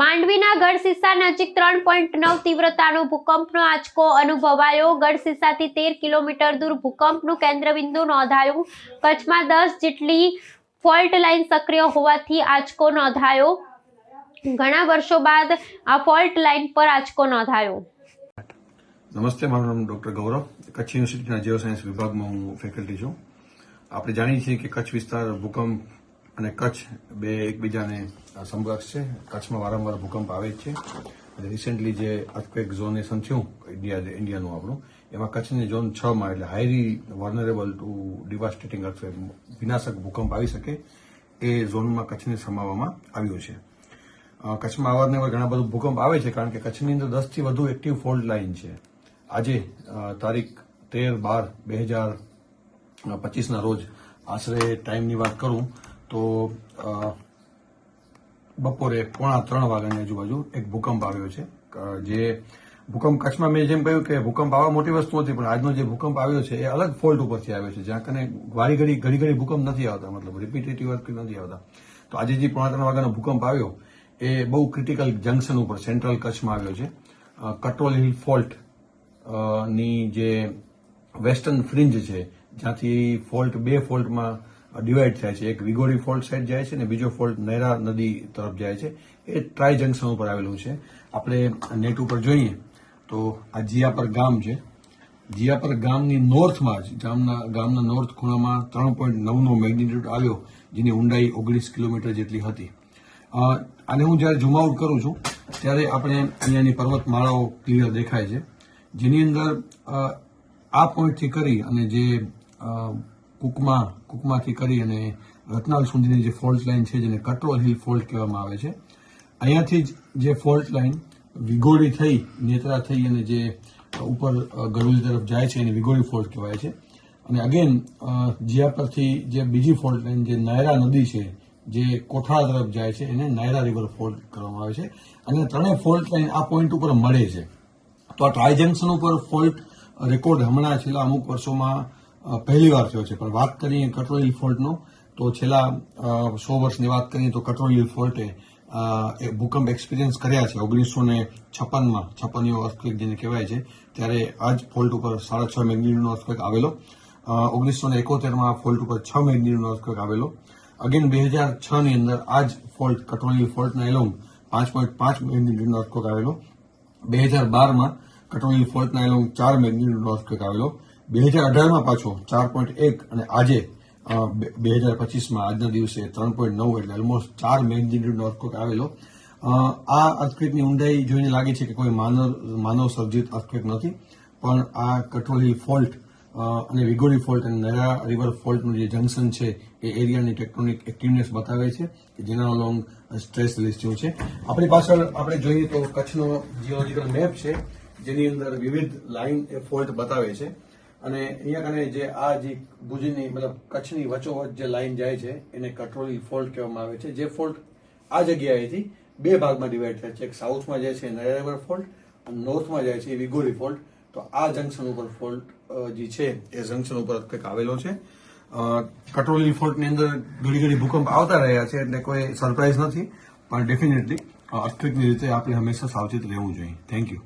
માંડવીના ગઢસીસા નજીક ત્રણ પોઈન્ટ નવ તીવ્રતાનો ભૂકંપનો આંચકો અનુભવાયો. ગઢસીસાથી તેર કિલોમીટર દૂર ભૂકંપનું કેન્દ્રબિંદુ નોંધાયું. કચ્છમાં દસ જેટલી ફોલ્ટ લાઇન સક્રિય હોવાથી આંચકો નોંધાયો. ઘણા વર્ષો બાદ આ ફોલ્ટ લાઇન પર આંચકો નોંધાયો. નમસ્તે, મારું નામ ડોક્ટર ગૌરવ. કચ્છ યુનિવર્સિટીના જીઓ સાયન્સ વિભાગમાં હું ફેકલ્ટી છું. આપણે જાણીએ છીએ કે કચ્છ વિસ્તાર ભૂકંપ અને કચ્છ બે એકબીજાને સમકક્ષ છે. કચ્છમાં વારંવાર ભૂકંપ આવે છે. રિસેન્ટલી જે અર્થક્વેક ઝોનેશન થયું ઇન્ડિયા ઇન્ડિયાનું આપણું, એમાં કચ્છની ઝોન છ માં એટલે highly vulnerable to devastating earthquake વિનાશક ભૂકંપ આવી શકે એ ઝોનમાં કચ્છને સમાવવામાં આવ્યું છે. કચ્છમાં અવારનવાર ઘણા બધું ભૂકંપ આવે છે કારણ કે કચ્છની અંદર દસથી વધુ એક્ટિવ ફોલ્ટ લાઇન છે. આજે તારીખ તેર બાર બે હજાર પચીસના રોજ આશરે ટાઈમની વાત કરું તો બપોરે પોણા ત્રણ વાગ્યાની આજુબાજુ એક ભૂકંપ આવ્યો છે. જે ભૂકંપ કચ્છમાં મેં જેમ કહ્યું કે ભૂકંપ આવવા મોટી વસ્તુ નથી, પણ આજનો જે ભૂકંપ આવ્યો છે એ અલગ ફોલ્ટ ઉપરથી આવ્યો છે. જ્યાં કને વારી ઘડી ઘડી ઘડી ભૂકંપ નથી આવતા, મતલબ રિપીટેટિવ વર્ક નથી આવતા. તો આજે જે પોણા ત્રણ વાગ્યાનો ભૂકંપ આવ્યો, એ બહુ ક્રિટિકલ જંકશન ઉપર સેન્ટ્રલ કચ્છમાં આવ્યો છે. કટોલ હિલ ફોલ્ટની જે વેસ્ટર્ન ફ્રિન્જ છે, જ્યાંથી ફોલ્ટ બે ફોલ્ટમાં ડિવાઈડ થાય છે. એક વિગોરી ફોલ્ટ સાઈડ જાય છે અને બીજો ફોલ્ટ નૈરા નદી તરફ જાય છે. એ ટ્રાય જંકશન ઉપર આવેલું છે. આપણે નેટ ઉપર જોઈએ તો આ જીયાપર ગામ છે. જીયાપર ગામની નોર્થમાં જ, ગામના ગામના નોર્થ ખૂણામાં ત્રણ પોઈન્ટ નવનો મેગ્નિટ્યુડ આવ્યો, જેની ઊંડાઈ ઓગણીસ કિલોમીટર જેટલી હતી. આને હું જ્યારે ઝૂમ કરું છું, ત્યારે આપણે અહીંયાની પર્વતમાળાઓ ક્લિયર દેખાય છે. જેની અંદર આ પોઈન્ટથી કરી અને જે કુકમા કુકમાથી કરી અને રત્નાલ સુધીની જે ફોલ્ટ લાઇન છે, જેને કટ્રોલ હિલ ફોલ્ટ કહેવામાં આવે છે. અહીંયાથી જ જે ફોલ્ટ લાઇન વિગોડી થઈ, નેત્રા થઈ અને જે ઉપર ગરુલ તરફ જાય છે, એને વિગોડી ફોલ્ટ કહેવાય છે. અને અગેન જ્યાં પરથી જે બીજી ફોલ્ટ લાઇન જે નાયરા નદી છે, જે કોઠાળા તરફ જાય છે, એને નાયરા રિવર ફોલ્ટ કરવામાં આવે છે. અને ત્રણેય ફોલ્ટ લાઇન આ પોઈન્ટ ઉપર મળે છે. તો આ ટ્રાય ઉપર ફોલ્ટ રેકોર્ડ હમણાં છેલ્લા અમુક વર્ષોમાં પહેલી વાર થયો છે. પણ વાત કરીએ કટ્રોલ હિલ ફોલ્ટનો, તો છેલ્લા સો વર્ષની વાત કરીએ તો કટ્રોલ હિલ ફોલ્ટે ભૂકંપ એક્સપિરિયન્સ કર્યા છે. ઓગણીસો ને છપ્પનમાં છપ્પનીઓ અર્થક્વેક જેને કહેવાય છે, ત્યારે આ જ ફોલ્ટ ઉપર સાડા છ મેગ્નિટ્યુડનો અર્થક્વેક આવેલો. ઓગણીસો ને એકોતેરમાં ફોલ્ટ ઉપર છ મેગ્નિટ્યુડનો અર્થક્વેક આવેલો. અગેન બે હજાર છની અંદર આ જ ફોલ્ટ, કટ્રોલ હિલ ફોલ્ટના એલોંગ પાંચ પોઈન્ટ પાંચ મેગ્નિટ્યુડનો અર્થક્વેક આવેલો. બે હજાર બારમાં કટોની ફોલ્ટના એલોંગ ચાર મેગ્નિટ્યુડનો અર્થક્વેક આવેલો. બે હજાર અઢારમાં પાછો ચાર પોઈન્ટ એક અને આજે બે હજાર પચીસમાં, આજના દિવસે ત્રણ પોઈન્ટ નવ એટલે ઓલમોસ્ટ ચાર મેગ્નિટ્યુડનો અર્થક્વેક આવેલો. આ અર્થક્વેકની ઊંડાઈ જોઈને લાગે છે કે કોઈ માનવ માનવ સર્જિત અર્થક્વેક નથી, પણ આ કઠોલી ફોલ્ટ અને વિગોરી ફોલ્ટ અને નરા રિવર ફોલ્ટનું જે જંકશન છે, એ એરિયાની ટેક્ટોનિક એક્ટિવનેસ બતાવે છે, કે જેના લોંગ સ્ટ્રેસ રિલીઝ છે. આપણી પાછળ આપણે જોઈએ તો કચ્છનો જીઓલોજીકલ મેપ છે, જેની અંદર વિવિધ લાઇન એ ફોલ્ટ બતાવે છે. અને અહીંયા કને જે આ જે ભુજની મતલબ કચ્છની વચોવચ જે લાઇન જાય છે, એને કટ્રોલી ફોલ્ટ કહેવામાં આવે છે. જે ફોલ્ટ આ જગ્યાએથી બે ભાગમાં ડિવાઈડ થાય છે. એક સાઉથમાં જાય છે નયા રિવર ફોલ્ટ, અને નોર્થમાં જાય છે, એ વિગોરી ફોલ્ટ. તો આ જંકશન ઉપર ફોલ્ટ જે છે, એ જંકશન ઉપર કંઈક આવેલો છે. કટ્રોલી ફોલ્ટની અંદર ઘડી ઘડી ભૂકંપ આવતા રહ્યા છે, એટલે કોઈ સરપ્રાઇઝ નથી. પણ ડેફિનેટલી અર્થક્વિકની રીતે આપણે હંમેશા સાવચેત રહેવું જોઈએ. Thank you